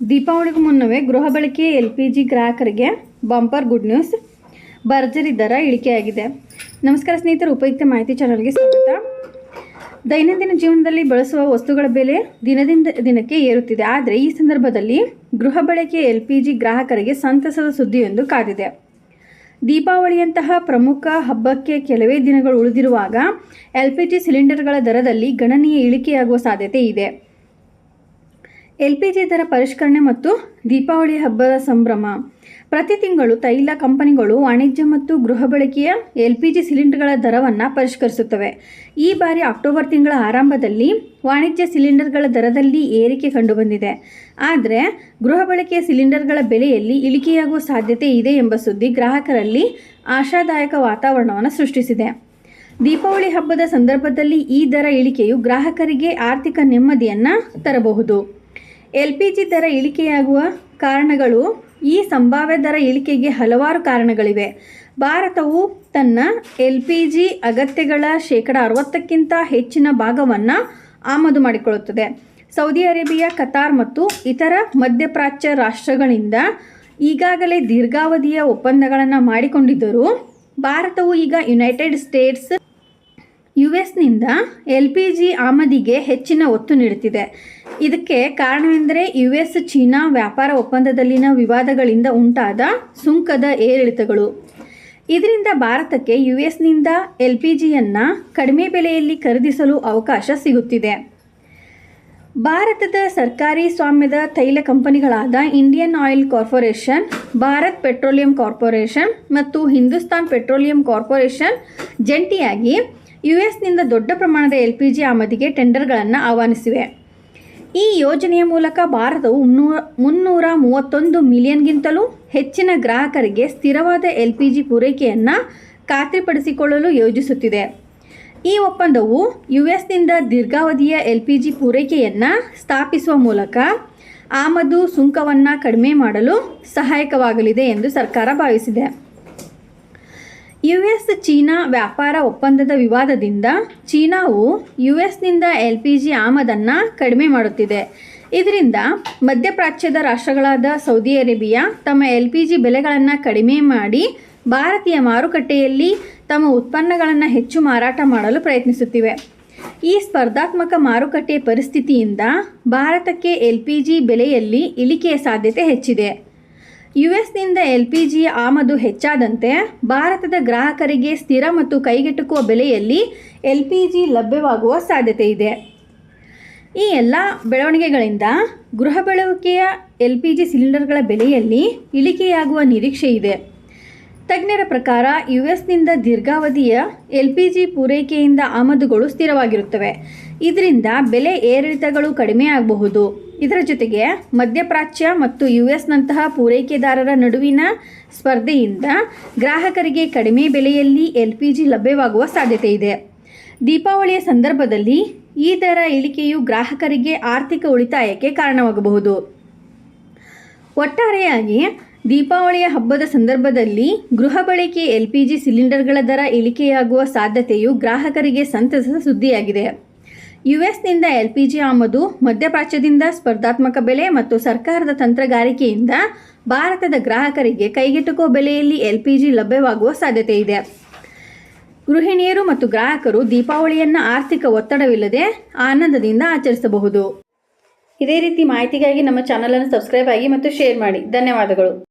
ದೀಪಾವಳಿಗೂ ಮುನ್ನವೇ ಗೃಹ ಬಳಕೆ ಎಲ್ ಪಿ ಜಿ ಗ್ರಾಹಕರಿಗೆ ಬಂಪರ್ ಗುಡ್ ನ್ಯೂಸ್ ಭರ್ಜರಿ ದರ ಇಳಿಕೆಯಾಗಿದೆ. ನಮಸ್ಕಾರ ಸ್ನೇಹಿತರು, ಉಪಯುಕ್ತ ಮಾಹಿತಿ ಚಾನಲ್ಗೆ ಸ್ವಾಗತ. ದೈನಂದಿನ ಜೀವನದಲ್ಲಿ ಬಳಸುವ ವಸ್ತುಗಳ ಬೆಲೆ ದಿನದಿಂದ ದಿನಕ್ಕೆ ಏರುತ್ತಿದೆ. ಆದರೆ ಈ ಸಂದರ್ಭದಲ್ಲಿ ಗೃಹ ಬಳಕೆ ಎಲ್ ಪಿ ಜಿ ಗ್ರಾಹಕರಿಗೆ ಸಂತಸದ ಸುದ್ದಿಯೊಂದು ಕಾದಿದೆ. ದೀಪಾವಳಿಯಂತಹ ಪ್ರಮುಖ ಹಬ್ಬಕ್ಕೆ ಕೆಲವೇ ದಿನಗಳು ಉಳಿದಿರುವಾಗ ಎಲ್ ಪಿ ಜಿ ಸಿಲಿಂಡರ್ಗಳ ದರದಲ್ಲಿ ಗಣನೀಯ ಇಳಿಕೆಯಾಗುವ ಸಾಧ್ಯತೆ ಇದೆ. ಎಲ್ ಪಿ ಜಿ ದರ ಪರಿಷ್ಕರಣೆ ಮತ್ತು ದೀಪಾವಳಿ ಹಬ್ಬದ ಸಂಭ್ರಮ. ಪ್ರತಿ ತಿಂಗಳು ತೈಲ ಕಂಪನಿಗಳು ವಾಣಿಜ್ಯ ಮತ್ತು ಗೃಹ ಬಳಕೆಯ ಎಲ್ ಪಿ ಜಿ ಸಿಲಿಂಡರ್ಗಳ ದರವನ್ನು ಪರಿಷ್ಕರಿಸುತ್ತವೆ. ಈ ಬಾರಿ ಅಕ್ಟೋಬರ್ ತಿಂಗಳ ಆರಂಭದಲ್ಲಿ ವಾಣಿಜ್ಯ ಸಿಲಿಂಡರ್ಗಳ ದರದಲ್ಲಿ ಏರಿಕೆ ಕಂಡುಬಂದಿದೆ. ಆದರೆ ಗೃಹ ಬಳಕೆಯ ಸಿಲಿಂಡರ್ಗಳ ಬೆಲೆಯಲ್ಲಿ ಇಳಿಕೆಯಾಗುವ ಸಾಧ್ಯತೆ ಇದೆ ಎಂಬ ಸುದ್ದಿ ಗ್ರಾಹಕರಲ್ಲಿ ಆಶಾದಾಯಕ ವಾತಾವರಣವನ್ನು ಸೃಷ್ಟಿಸಿದೆ. ದೀಪಾವಳಿ ಹಬ್ಬದ ಸಂದರ್ಭದಲ್ಲಿ ಈ ದರ ಇಳಿಕೆಯು ಗ್ರಾಹಕರಿಗೆ ಆರ್ಥಿಕ ನೆಮ್ಮದಿಯನ್ನು ತರಬಹುದು. ಎಲ್ ಪಿ ಜಿ ದರ ಇಳಿಕೆಯಾಗುವ ಕಾರಣಗಳು ಈ ಸಂಭಾವ್ಯ ದರ ಇಳಿಕೆಗೆ ಹಲವಾರು ಕಾರಣಗಳಿವೆ. ಭಾರತವು ತನ್ನ ಎಲ್ ಪಿ ಜಿ ಅಗತ್ಯಗಳ ಶೇಕಡ ಅರವತ್ತಕ್ಕಿಂತ ಹೆಚ್ಚಿನ ಭಾಗವನ್ನು ಆಮದು ಮಾಡಿಕೊಳ್ಳುತ್ತದೆ. ಸೌದಿ ಅರೇಬಿಯಾ, ಕತಾರ್ ಮತ್ತು ಇತರ ಮಧ್ಯಪ್ರಾಚ್ಯ ರಾಷ್ಟ್ರಗಳಿಂದ ಈಗಾಗಲೇ ದೀರ್ಘಾವಧಿಯ ಒಪ್ಪಂದಗಳನ್ನು ಮಾಡಿಕೊಂಡಿದ್ದರೂ ಭಾರತವು ಈಗ ಯುನೈಟೆಡ್ ಸ್ಟೇಟ್ಸ್ ಯು ಎಸ್ನಿಂದ ಎಲ್ ಪಿ ಜಿ ಆಮದಿಗೆ ಹೆಚ್ಚಿನ ಒತ್ತು ನೀಡುತ್ತಿದೆ. ಇದಕ್ಕೆ ಕಾರಣವೆಂದರೆ ಯು ಎಸ್ ಚೀನಾ ವ್ಯಾಪಾರ ಒಪ್ಪಂದದಲ್ಲಿನ ವಿವಾದಗಳಿಂದ ಉಂಟಾದ ಸುಂಕದ ಏರಿಳಿತಗಳು. ಇದರಿಂದ ಭಾರತಕ್ಕೆ ಯು ಎಸ್ನಿಂದ ಎಲ್ ಪಿ ಜಿಯನ್ನು ಕಡಿಮೆ ಬೆಲೆಯಲ್ಲಿ ಖರೀದಿಸಲು ಅವಕಾಶ ಸಿಗುತ್ತಿದೆ. ಭಾರತದ ಸರ್ಕಾರಿ ಸ್ವಾಮ್ಯದ ತೈಲ ಕಂಪನಿಗಳಾದ Indian Oil Corporation, Bharat Petroleum Corporation ಮತ್ತು ಹಿಂದೂಸ್ತಾನ್ ಪೆಟ್ರೋಲಿಯಂ ಕಾರ್ಪೊರೇಷನ್ ಜಂಟಿಯಾಗಿ ಯು ಎಸ್ನಿಂದ ದೊಡ್ಡ ಪ್ರಮಾಣದ ಎಲ್ ಪಿ ಜಿ ಆಮದಿಗೆ ಟೆಂಡರ್ಗಳನ್ನು ಆಹ್ವಾನಿಸಿವೆ. ಈ ಯೋಜನೆಯ ಮೂಲಕ ಭಾರತವು ಮುನ್ನೂರ ಮುನ್ನೂರ ಮೂವತ್ತೊಂದು ಮಿಲಿಯನ್ಗಿಂತಲೂ ಹೆಚ್ಚಿನ ಗ್ರಾಹಕರಿಗೆ ಸ್ಥಿರವಾದ ಎಲ್ ಪಿ ಜಿ ಪೂರೈಕೆಯನ್ನು ಖಾತ್ರಿಪಡಿಸಿಕೊಳ್ಳಲು ಯೋಜಿಸುತ್ತಿದೆ. ಈ ಒಪ್ಪಂದವು ಯು ಎಸ್ನಿಂದ ದೀರ್ಘಾವಧಿಯ ಎಲ್ ಪಿ ಜಿ ಪೂರೈಕೆಯನ್ನು ಸ್ಥಾಪಿಸುವ ಮೂಲಕ ಆಮದು ಸುಂಕವನ್ನು ಕಡಿಮೆ ಮಾಡಲು ಸಹಾಯಕವಾಗಲಿದೆ ಎಂದು ಸರ್ಕಾರ ಭಾವಿಸಿದೆ. ಯು ಎಸ್ ಚೀನಾ ವ್ಯಾಪಾರ ಒಪ್ಪಂದದ ವಿವಾದದಿಂದ ಚೀನಾವು ಯು ಎಸ್ನಿಂದ ಎಲ್ ಪಿ ಜಿ ಆಮದನ್ನು ಕಡಿಮೆ ಮಾಡುತ್ತಿದೆ. ಇದರಿಂದ ಮಧ್ಯಪ್ರಾಚ್ಯದ ರಾಷ್ಟ್ರಗಳಾದ ಸೌದಿ ಅರೇಬಿಯಾ ತಮ್ಮ ಎಲ್ ಪಿ ಜಿ ಬೆಲೆಗಳನ್ನು ಕಡಿಮೆ ಮಾಡಿ ಭಾರತೀಯ ಮಾರುಕಟ್ಟೆಯಲ್ಲಿ ತಮ್ಮ ಉತ್ಪನ್ನಗಳನ್ನು ಹೆಚ್ಚು ಮಾರಾಟ ಮಾಡಲು ಪ್ರಯತ್ನಿಸುತ್ತಿವೆ. ಈ ಸ್ಪರ್ಧಾತ್ಮಕ ಮಾರುಕಟ್ಟೆ ಪರಿಸ್ಥಿತಿಯಿಂದ ಭಾರತಕ್ಕೆ ಎಲ್ ಪಿ ಜಿ ಬೆಲೆಯಲ್ಲಿ ಇಳಿಕೆಯ ಸಾಧ್ಯತೆ ಹೆಚ್ಚಿದೆ. ಯು ಎಸ್ನಿಂದ ಎಲ್ ಪಿ ಜಿ ಆಮದು ಹೆಚ್ಚಾದಂತೆ ಭಾರತದ ಗ್ರಾಹಕರಿಗೆ ಸ್ಥಿರ ಮತ್ತು ಕೈಗೆಟುಕುವ ಬೆಲೆಯಲ್ಲಿ ಎಲ್ ಪಿ ಜಿ ಲಭ್ಯವಾಗುವ ಸಾಧ್ಯತೆ ಇದೆ. ಈ ಎಲ್ಲ ಬೆಳವಣಿಗೆಗಳಿಂದ ಗೃಹ ಬಳಕೆಯ ಎಲ್ ಪಿ ಜಿ ಸಿಲಿಂಡರ್ಗಳ ಬೆಲೆಯಲ್ಲಿ ಇಳಿಕೆಯಾಗುವ ನಿರೀಕ್ಷೆ ಇದೆ. ತಜ್ಞರ ಪ್ರಕಾರ ಯು ಎಸ್ನಿಂದ ದೀರ್ಘಾವಧಿಯ ಎಲ್ ಪಿ ಜಿ ಪೂರೈಕೆಯಿಂದ ಆಮದುಗಳು ಸ್ಥಿರವಾಗಿರುತ್ತವೆ. ಇದರಿಂದ ಬೆಲೆ ಏರಿಳಿತಗಳು ಕಡಿಮೆಯಾಗಬಹುದು. ಇದರ ಜೊತೆಗೆ ಮಧ್ಯಪ್ರಾಚ್ಯ ಮತ್ತು ಯು ಎಸ್ನಂತಹ ಪೂರೈಕೆದಾರರ ನಡುವಿನ ಸ್ಪರ್ಧೆಯಿಂದ ಗ್ರಾಹಕರಿಗೆ ಕಡಿಮೆ ಬೆಲೆಯಲ್ಲಿ ಎಲ್ ಪಿ ಜಿ ಲಭ್ಯವಾಗುವ ಸಾಧ್ಯತೆ ಇದೆ. ದೀಪಾವಳಿಯ ಸಂದರ್ಭದಲ್ಲಿ ಈ ದರ ಇಳಿಕೆಯು ಗ್ರಾಹಕರಿಗೆ ಆರ್ಥಿಕ ಉಳಿತಾಯಕ್ಕೆ ಕಾರಣವಾಗಬಹುದು. ಒಟ್ಟಾರೆಯಾಗಿ ದೀಪಾವಳಿಯ ಹಬ್ಬದ ಸಂದರ್ಭದಲ್ಲಿ ಗೃಹ ಬಳಕೆ ಎಲ್ ಪಿ ಜಿ ಸಿಲಿಂಡರ್ಗಳ ದರ ಇಳಿಕೆಯಾಗುವ ಸಾಧ್ಯತೆಯು ಗ್ರಾಹಕರಿಗೆ ಸಂತಸದ ಸುದ್ದಿಯಾಗಿದೆ. ಯು ಎಸ್ನಿಂದ ಎಲ್ ಪಿ ಜಿ ಆಮದು ಮಧ್ಯಪ್ರಾಚ್ಯದಿಂದ ಸ್ಪರ್ಧಾತ್ಮಕ ಬೆಲೆ ಮತ್ತು ಸರ್ಕಾರದ ತಂತ್ರಗಾರಿಕೆಯಿಂದ ಭಾರತದ ಗ್ರಾಹಕರಿಗೆ ಕೈಗೆಟುಕುವ ಬೆಲೆಯಲ್ಲಿ ಎಲ್ ಪಿ ಜಿ ಲಭ್ಯವಾಗುವ ಸಾಧ್ಯತೆ ಇದೆ. ಗೃಹಿಣಿಯರು ಮತ್ತು ಗ್ರಾಹಕರು ದೀಪಾವಳಿಯನ್ನು ಆರ್ಥಿಕ ಒತ್ತಡವಿಲ್ಲದೆ ಆನಂದದಿಂದ ಆಚರಿಸಬಹುದು. ಇದೇ ರೀತಿ ಮಾಹಿತಿಗಾಗಿ ನಮ್ಮ ಚಾನಲನ್ನು ಸಬ್ಸ್ಕ್ರೈಬ್ ಆಗಿ ಮತ್ತು ಶೇರ್ ಮಾಡಿ. ಧನ್ಯವಾದಗಳು.